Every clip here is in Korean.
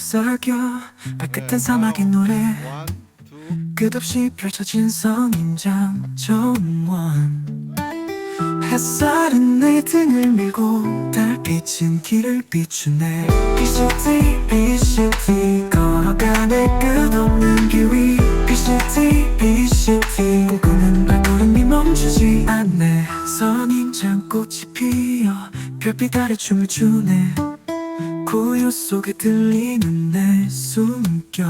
속삭여 발끝한 사막의 노래. 끝없이 펼쳐진 선인장 정원. 햇살은 내 등을 밀고 달빛은 길을 비추네. 비시티 비시티 걸어가네. 끝없는 길 위. 비시티 비시티. 꿈꾸는 발걸음이 멈추지 않네. 선인장 꽃이 피어 별빛 아래 춤을 추네 고요 속에 들리는 내 숨결.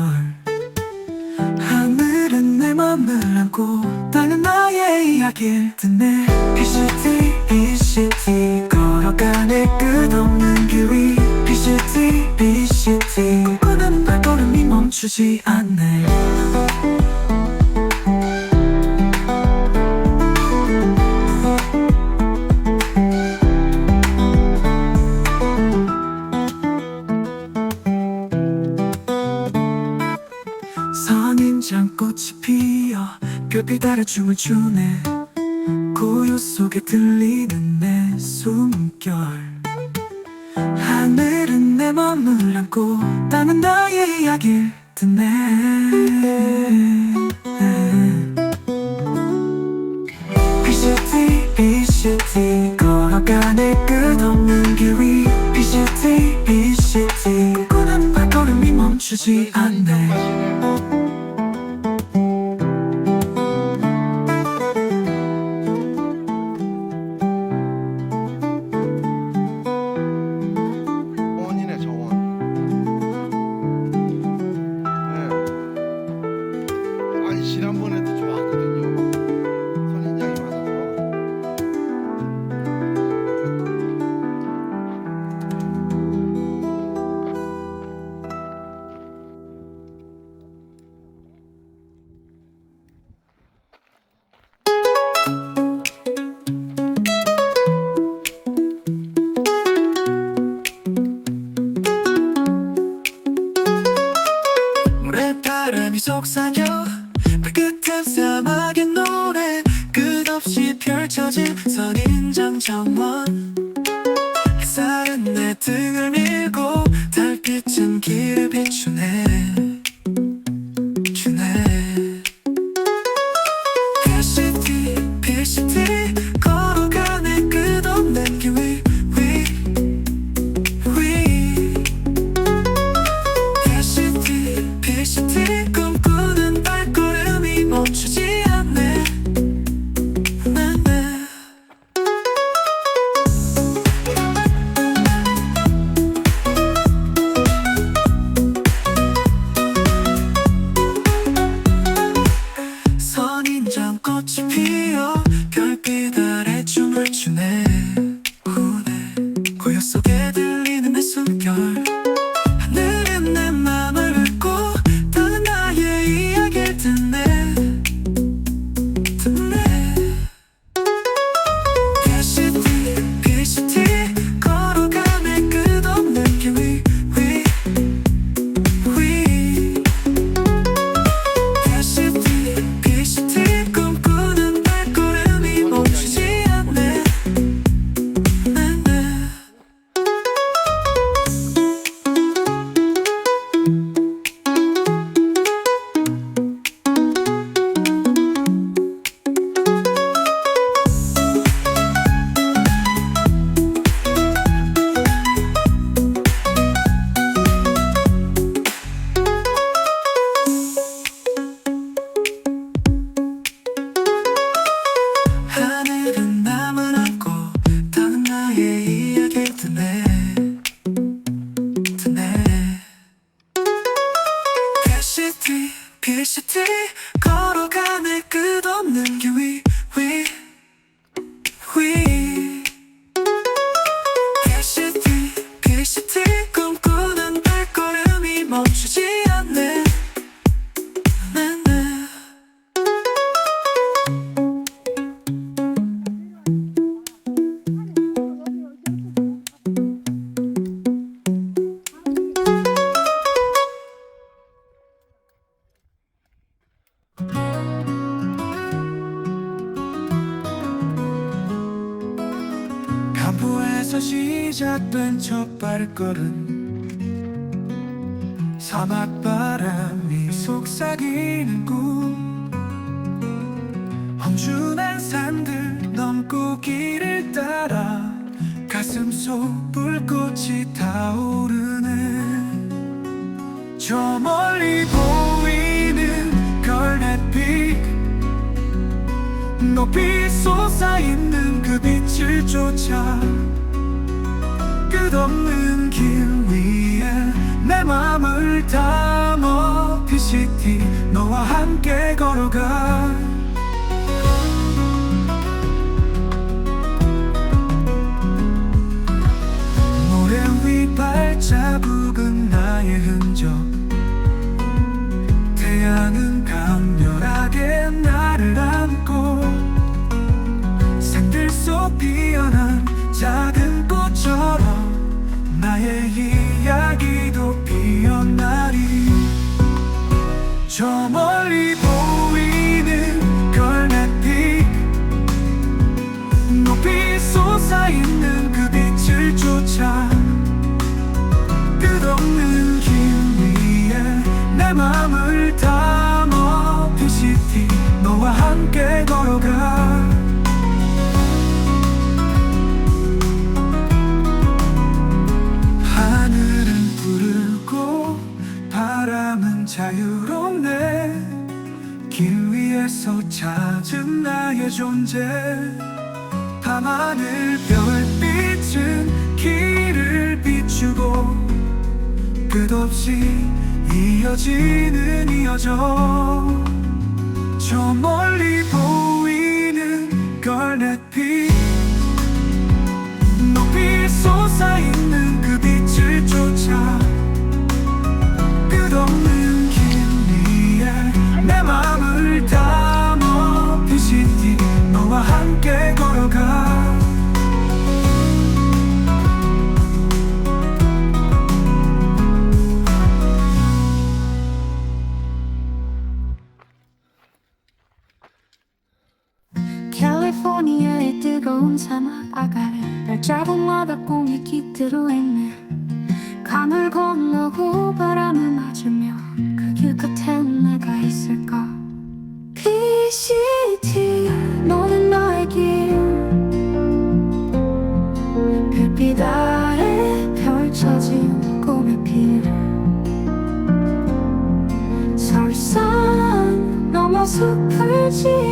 하늘은 내 맘을 안고 나는 나의 이야기를 듣네. 비시티 비시티 걸어가네. 끝없는 길위 비시티 비시티. 꿈꾸는 발걸음이 멈추지 않네 아래 춤을 추네. 고요 속에 들리는 내 숨결. 하늘은 내 맘을 안고 나는 나의 이야기를 듣네. 비시티 비시티 걸어가네. 끝없는 길위 비시티 비시티. 꿈꾸는 발걸음이 멈추지 않네 네. 아 선 멈추지 않네 네, 네. 시작된 첫 발걸음 사막바람이 속삭이는 꿈. 험준한 산들 넘고 길을 따라 가슴 속 불꽃이 타오르네. 저 멀리 보이는 걸레빛 높이 솟아있는 그 빛을 쫓아 끝없는 길 위에 내 맘을 담아 피시티 너와 함께 걸어가. 모래 위 발자국은 나의 흔적. 태양은 바람은 자유롭네. 길 위에서 찾은 나의 존재. 밤하늘 별빛은 길을 비추고 끝없이 이어지는 이어져. 저 멀리 보 그길 끝엔 내가 있을까? PCT 너는 나의 길. 별빛 아래 펼쳐진 꿈의 필 설산 넘어 숲을 지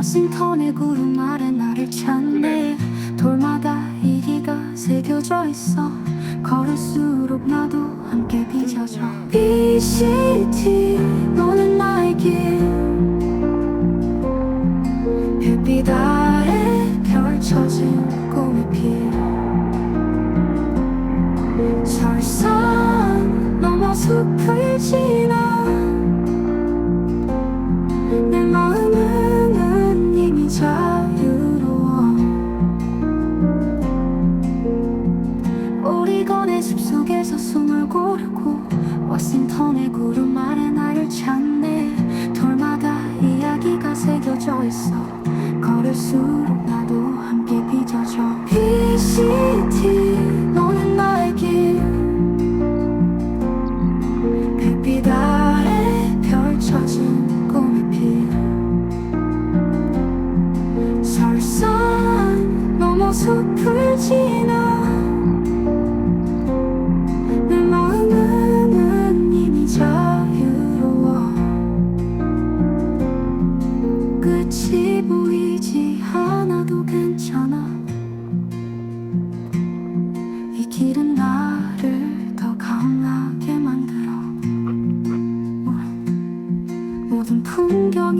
워싱턴의 구름 아래 나를 찾네. 돌마다 이리가 새겨져 있어. 걸을수록 나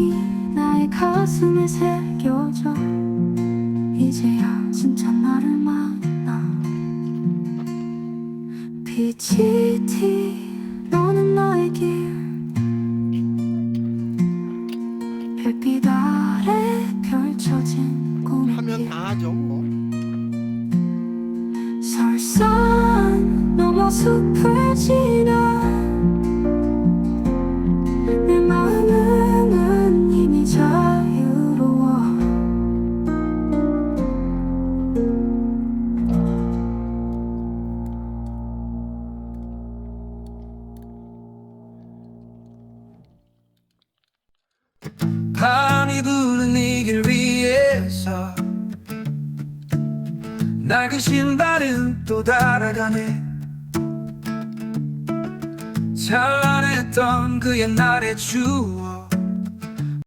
풍경이 나의 가슴에 새겨져. 이제야 진짜 나를 만나. 빛이 티 너는 나의 길. 별빛 아래 펼쳐진 꿈의 하면 길. 다 하죠 뭐. 설산 넘어 숲을 지나 낡은 신발은 또 달아가네. 찬란했던 그 옛날의 추억